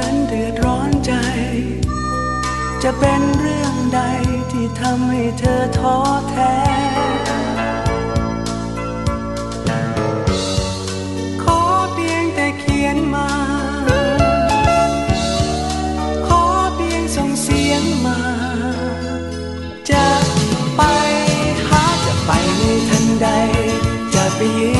นั้นเดือดร้อนใจ จะเป็นเรื่องใดที่ทำให้เธอท้อแท้ ขอเพียงแต่เขียนมา ขอเพียงส่งเสียงมา จะไปหาจะไปในทันใด จะไปยืน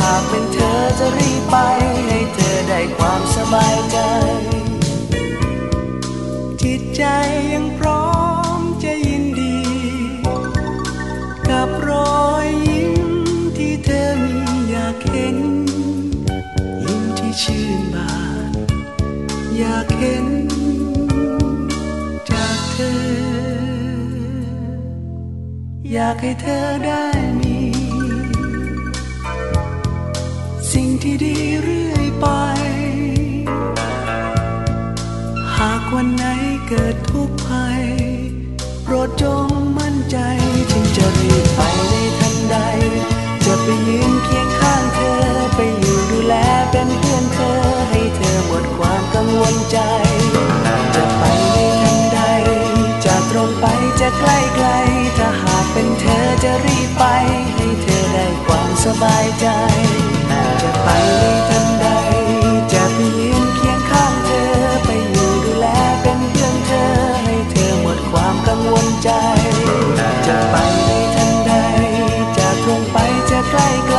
หากเป็นเธอจะรีบไป ให้เธอได้ความสบายใจ จิตใจยังพร้อมจะยินดี กับรอยยิ้มที่เธอมีอยากเห็น ยิ้มที่ชื่นบานอยากเห็นจากเธอ อยากให้เธอได้ ที่ดีเรื่อยไป หากวันไหนเกิดทุกข์ภัย โปรดจงมั่นใจถึงจะรีบไปในทันใด จะไปยืนเคียงข้างเธอ ไปอยู่ดูแลเป็นเพื่อนเธอ ให้เธอหมดความกังวลใจ จะไปในทันใด จะตรงไปจะใกล้ไกล ถ้าหากเป็นเธอจะรีบไป ให้เธอได้ความสบายใจ ใจจะไปทันใดจะตรงไปจะใกล้ไกล